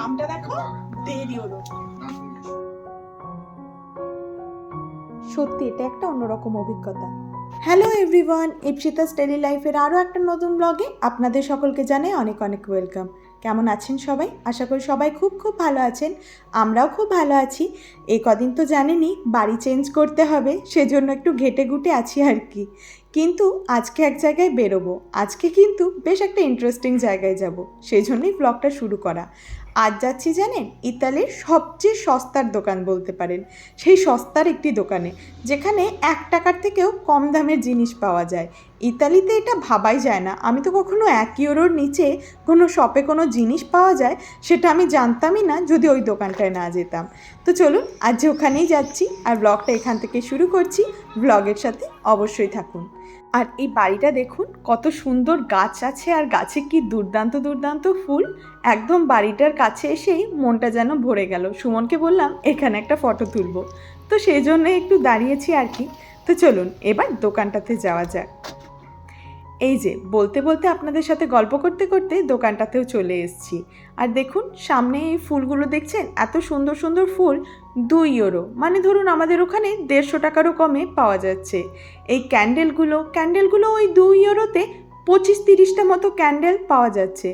দামটা দেখো? দেড় ইউরো সত্যি, এটা একটা অন্যরকম অভিজ্ঞতা। হ্যালো এভরিওয়ান ইপসিতাস ডেলি লাইফের আরও একটা নতুন ব্লগে আপনাদের সকলকে জানাই অনেক অনেক ওয়েলকাম কেমন আছেন সবাই? আশা করি সবাই খুব খুব ভালো আছেন। আমরাও খুব ভালো আছি। এই কদিন তো জানেনই, বাড়ি চেঞ্জ করতে হবে, সেজন্য একটু ঘেটে ঘুটে আছি আর কি। কিন্তু আজকে এক জায়গায় বেরোবো। আজকে কিন্তু বেশ একটা ইন্টারেস্টিং জায়গায় যাব। সেই জন্যই ব্লগটা শুরু করা। আজ যাচ্ছি জানেন ইতালির সবচেয়ে সস্তার দোকান বলতে পারেন। সেই সস্তার একটি দোকানে, যেখানে এক টাকার থেকেও কম দামের জিনিস পাওয়া যায়। ইতালিতে এটা ভাবাই যায় না। আমি তো কখনো এক ইউরোর নিচে কোনো শপে কোনো জিনিস পাওয়া যায়, সেটা আমি জানতামই না যদি ওই দোকানটায় না যেতাম। তো চলুন, আজ ওখানেই যাচ্ছি আর ব্লগটা এখান থেকে শুরু করছি। ব্লগের সাথে অবশ্যই থাকুন। আর এই বাড়িটা দেখুন, কত সুন্দর গাছ আছে আর গাছে কি দুর্দান্ত দুর্দান্ত ফুল। একদম বাড়িটার কাছে এসেই মনটা যেন ভরে গেল। সুমনকে বললাম, এখানে একটা ফটো তুলব। তো সেই জন্য একটু দাঁড়িয়েছি আর কি। তো চলুন, এবার দোকানটাতে যাওয়া যাক। এই যে, বলতে বলতে আপনাদের সাথে গল্প করতে করতে দোকানটাতেও চলে এসেছি। আর দেখুন, সামনে এই ফুলগুলো দেখছেন? এত সুন্দর সুন্দর ফুল, দুই ইউরো। মানে ধরুন আমাদের ওখানে দেড়শো টাকারও কমে পাওয়া যাচ্ছে। এই ক্যান্ডেলগুলো ক্যান্ডেলগুলো ওই দুই ইউরোতে পঁচিশ তিরিশটা মতো ক্যান্ডেল পাওয়া যাচ্ছে।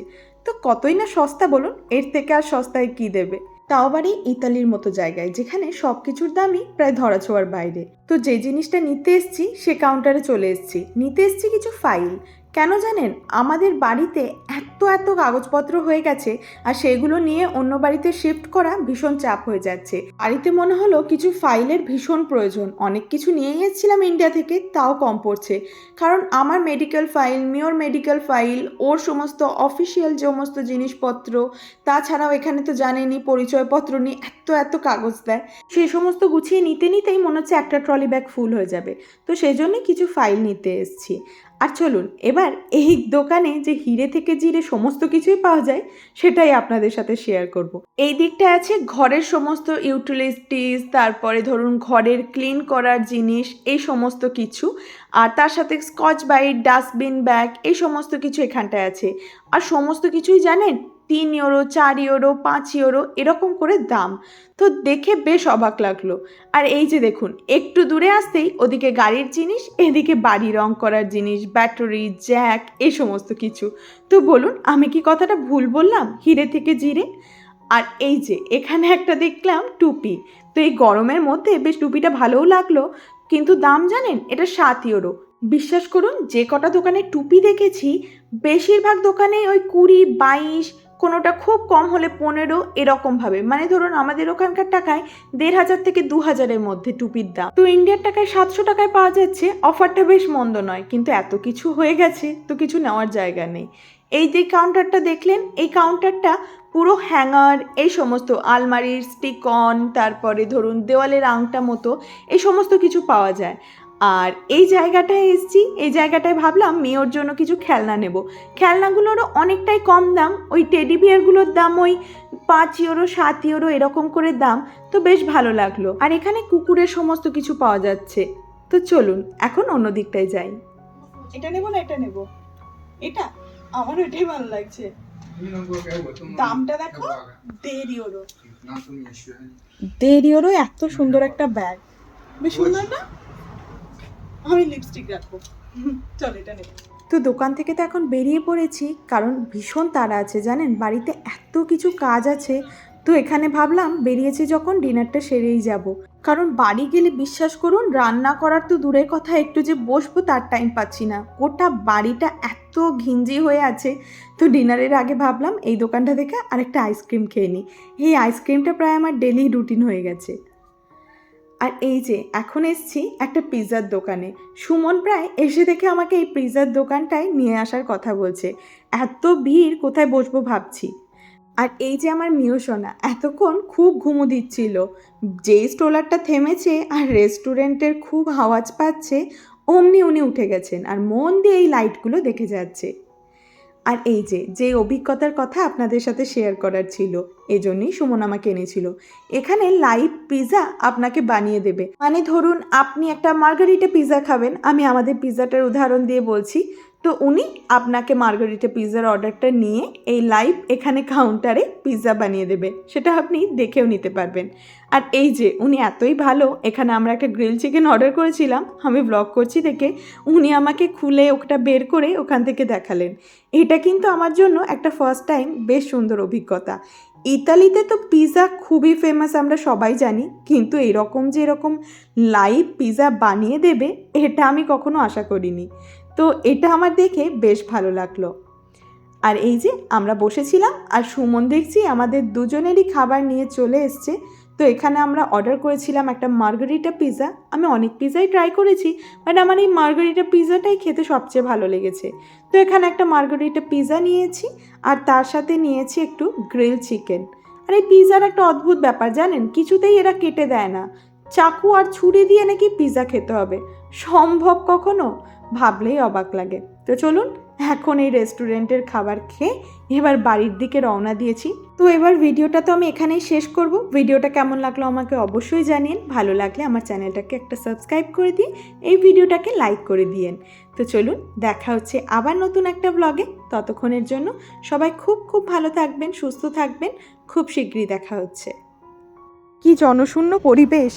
তো কতই না সস্তা বলুন? এর থেকে আর সস্তায় কী দেবে? তাও বাড়ি ইতালির মতো জায়গায়, যেখানে সব কিছুর দামই প্রায় ধরা ধরাছোঁয়ার বাইরে। তো যে জিনিসটা নিতে এসছি, সে কাউন্টারে চলে এসছি। নিতে এসছি কিছু ফাইল কেন জানেন? আমাদের বাড়িতে এত এত কাগজপত্র হয়ে গেছে আর সেগুলো নিয়ে অন্য বাড়িতে শিফট করা ভীষণ চাপ হয়ে যাচ্ছে। বাড়িতে মনে হলো কিছু ফাইলের ভীষণ প্রয়োজন। অনেক কিছু নিয়েই এসেছিলাম ইন্ডিয়া থেকে, তাও কম পড়ছে। কারণ আমার মেডিকেল ফাইল মিওর মেডিকেল ফাইল ওর সমস্ত অফিসিয়াল সমস্ত জিনিসপত্র, তাছাড়াও এখানে তো জানেনি পরিচয়পত্র নিয়ে এত এত কাগজ দেয়। সেই সমস্ত গুছিয়ে নিতে, নিতেই মনে হচ্ছে একটা ট্রলি ব্যাগ ফুল হয়ে যাবে। তো সেই জন্যই কিছু ফাইল নিতে এসেছি। আর চলুন, এবার এই দোকানে যে হিরে থেকে জিরে সমস্ত কিছুই পাওয়া যায়, সেটাই আপনাদের সাথে শেয়ার করব। এই দিকটা আছে ঘরের সমস্ত ইউটিলিটিস তারপরে ধরুন ঘরের ক্লিন করার জিনিস, এই সমস্ত কিছু। আর তার সাথে স্কচ বাইট ডাস্টবিন ব্যাগ এই সমস্ত কিছু এখানটায় আছে। আর সমস্ত কিছুই জানেন? তিন ইউরো, চার ইউরো, পাঁচ ইউরো এরকম করে দাম। তো দেখে বেশ অবাক লাগল। আর এই যে দেখুন, একটু দূরে আসতেই ওদিকে গাড়ির জিনিস, এদিকে বাড়ি রং করার জিনিস, ব্যাটারি, জ্যাক, এই সমস্ত কিছু। তো বলুন, আমি কি কথাটা ভুল বললাম? হিরে থেকে জিরে? আর এই যে, এখানে একটা দেখলাম টুপি। তো এই গরমের মধ্যে বেশ টুপিটা ভালোও লাগল, কিন্তু দাম জানেন, এটা সাত ইউরো। বিশ্বাস করুন, যে কটা দোকানে টুপি দেখেছি, বেশিরভাগ দোকানে ওই কুড়ি, বাইশ কোনোটা খুব কম হলে পনেরো এরকমভাবে। মানে ধরুন আমাদের ওখানকার টাকায় দেড় হাজার থেকে দু হাজারের মধ্যে টুপির দাম। তো ইন্ডিয়ার টাকায় সাতশো টাকায় পাওয়া যাচ্ছে, অফারটা বেশ মন্দ নয়, কিন্তু এত কিছু হয়ে গেছে, তো কিছু নেওয়ার জায়গা নেই। এই যে কাউন্টারটা দেখলেন, এই কাউন্টারটা পুরো হ্যাঙ্গার এই সমস্ত আলমারির স্টিকন তারপরে ধরুন দেওয়ালের আংটা মতো, এই সমস্ত কিছু পাওয়া যায়। আর এই জায়গাটায় এসছি এই জায়গাটায় ভাবলাম মেয়ের জন্য কিছু খেলনা নেব। খেলনাগুলোরও অনেকটাই কম দাম ওই টেডি বিয়ারগুলোর দাম ওই পাঁচ ইউরো সাত ইউরো এরকম করে দাম তো বেশ ভালো লাগল। আর এখানে কুকুরের সমস্ত কিছু পাওয়া যাচ্ছে। তো চলুন এখন অন্য দিকটায় যাই। এটা নেব না এটা নেব? এটা? আমার এটাই ভালো লাগছে। দামটা দেখো দেড় ইউরো দেড় ইউরো এত সুন্দর একটা ব্যাগ বেশ সুন্দর না? আমি লিপস্টিক রাখব। চল, এটা নেব তো দোকান থেকে তো এখন বেরিয়ে পড়েছি, কারণ ভীষণ তাড়া আছে, জানেন? বাড়িতে এত কিছু কাজ আছে, তো এখানে ভাবলাম বেরিয়েছি যখন ডিনারটা সেরেই যাব। কারণ বাড়ি গেলে বিশ্বাস করুন, রান্না করার তো দূরের কথা, একটু যে বসবো তার টাইম পাচ্ছি না। গোটা বাড়িটা এত ঘিঞ্জি হয়ে আছে, তো ডিনারের আগে ভাবলাম এই দোকানটা থেকে আরেকটা আইসক্রিম খেয়ে নিই এই আইসক্রিমটা প্রায় আমার ডেলি রুটিন হয়ে গেছে। আর এই যে, এখন এসছি একটা পিৎজার দোকানে। সুমন প্রায় এসে দেখে আমাকে এই পিৎজার দোকানটায় নিয়ে আসার কথা বলছে। এত ভিড়, কোথায় বসবো ভাবছি। আর এই যে আমার মিউসোনা, এতক্ষণ খুব ঘুমো দিচ্ছিল। যেই স্ট্রোলারটা থেমেছে আর রেস্টুরেন্টের খুব আওয়াজ পাচ্ছে, অমনি উনি উঠে গেছেন। আর মন দিয়ে এই লাইটগুলো দেখে যাচ্ছে। আর এই যে যে অভিজ্ঞতার কথা আপনাদের সাথে শেয়ার করার ছিল এই জন্যই সুমন আমাকে এনেছিল। এখানে লাইভ পিৎজা আপনাকে বানিয়ে দেবে। মানে ধরুন, আপনি একটা মার্গারিটা পিজা খাবেন, আমি আমাদের পিৎজাটার উদাহরণ দিয়ে বলছি। তো উনি আপনাকে মার্গারিটা পিৎজার অর্ডারটা নিয়ে এই লাইভ এখানে কাউন্টারে পিৎজা বানিয়ে দেবে। সেটা আপনি দেখেও নিতে পারবেন। আর এই যে উনি এতই ভালো, এখানে আমরা একটা গ্রিল চিকেন অর্ডার করেছিলাম, আমি ব্লগ করছি দেখে উনি আমাকে খুলে ওটা বের করে ওখান থেকে দেখালেন। এটা কিন্তু আমার জন্য একটা ফার্স্ট টাইম বেশ সুন্দর অভিজ্ঞতা। ইতালিতে তো পিৎজা খুবই ফেমাস আমরা সবাই জানি। কিন্তু এরকম যে এরকম লাইভ পিৎজা বানিয়ে দেবে, এটা আমি কখনো আশা করিনি। তো এটা আমার দেখে বেশ ভালো লাগল। আর এই যে আমরা বসেছিলাম আর সুমন দেখছি আমাদের দুজনেরই খাবার নিয়ে চলে এসছে। তো এখানে আমরা অর্ডার করেছিলাম একটা মার্গারিটা পিৎজা আমি অনেক পিৎজাই ট্রাই করেছি বাট আমার এই মার্গারিটা পিৎজাটাই খেতে সবচেয়ে ভালো লেগেছে। তো এখানে একটা মার্গারিটা পিৎজা নিয়েছি আর তার সাথে নিয়েছি একটু গ্রিল চিকেন আর এই পিৎজার একটা অদ্ভুত ব্যাপার জানেন, কিছুতেই এরা কেটে দেয় না। চাকু আর ছুরি দিয়ে নাকি পিৎজা খেতে হবে। সম্ভব কখনো? ভাবলেই অবাক লাগে। তো চলুন, এখন এই রেস্টুরেন্টের খাবার খেয়ে এবার বাড়ির দিকে রওনা দিয়েছি। তো এবার ভিডিওটা তো আমি এখানেই শেষ করব। ভিডিওটা কেমন লাগল আমাকে অবশ্যই জানিয়েন ভালো লাগলে আমার চ্যানেলটাকে একটা সাবস্ক্রাইব করে দিয়ে এই ভিডিওটাকে লাইক করে দিয়েন। তো চলুন, দেখা হচ্ছে আবার নতুন একটা ব্লগে। ততক্ষণের জন্য সবাই খুব খুব ভালো থাকবেন, সুস্থ থাকবেন। খুব শীঘ্রই দেখা হচ্ছে। কি জনশূন্য পরিবেশ!